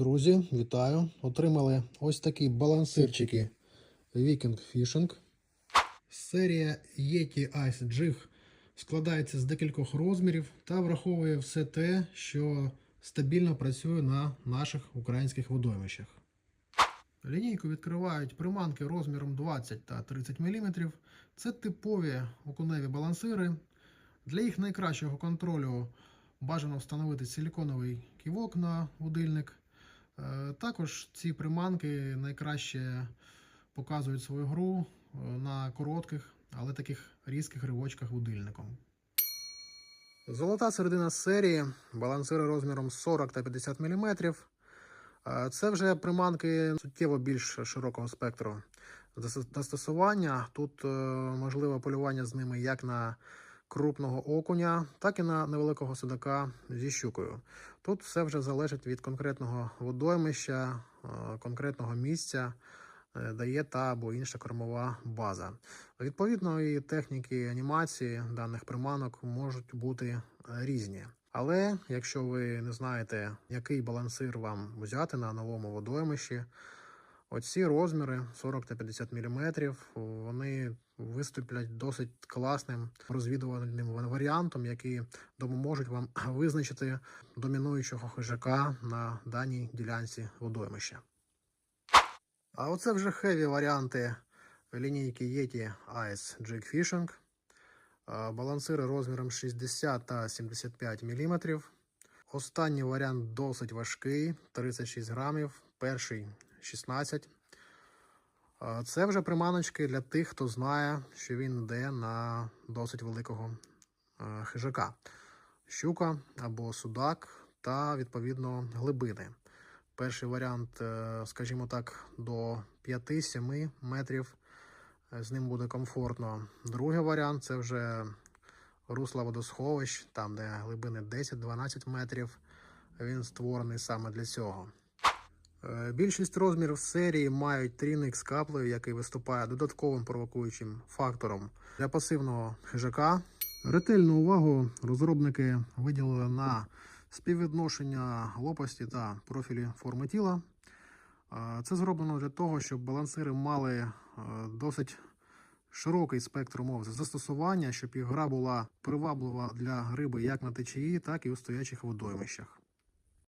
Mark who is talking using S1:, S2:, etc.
S1: Друзі, вітаю! Отримали ось такі балансирчики Viking Fishing. Серія Yeti Ice Jig складається з декількох розмірів та враховує все те, що стабільно працює на наших українських водоймищах. Лінійку відкривають приманки розміром 20 та 30 мм. Це типові окуневі балансири. Для їх найкращого контролю бажано встановити силіконовий ківок на будильник. Е, Також ці приманки найкраще показують свою гру е, на коротких, але таких різких ривочках будильником. Золота середина серії, балансири розміром 40 та 50 мм. Е, Це вже приманки суттєво більш широкого спектру застосування. Тут можливе полювання з ними як на крупного окуня, так і на невеликого судака зі щукою. Тут все вже залежить від конкретного водоймища, е, конкретного місця, е, де є та або інша кормова база. Відповідно, і техніки анімації даних приманок можуть бути різні. Але якщо ви не знаєте, який балансир вам взяти на новому водоймищі, оці розміри 40 та 50 мм, вони виступлять досить класним розвідувальним варіантом, який допоможуть вам визначити домінуючого хижака на даній ділянці водоймища. А оце вже хеві варіанти лінійки Yeti Ice Jig Fishing. Балансири розміром 60 та 75 мм. Останній варіант досить важкий 36 грамів, перший 16. Це вже приманочки для тих, хто знає, що він йде на досить великого е, хижака. Щука або судак та, відповідно, глибини. Перший варіант, е, скажімо так, до 5-7 метрів. Е, З ним буде комфортно. Другий варіант це вже русла водосховищ, там, де глибини 10-12 метрів. Він створений саме для цього. Е, Більшість розмірів серії мають трійник з каплею, який виступає додатковим провокуючим фактором для пасивного хижака. Ретельну увагу розробники виділили на співвідношення лопасті та профілі форми тіла. Е, Це зроблено для того, щоб балансири мали е, досить широкий спектр умов застосування, щоб їх гра була приваблива для риби як на течії, так і у стоячих водоймищах.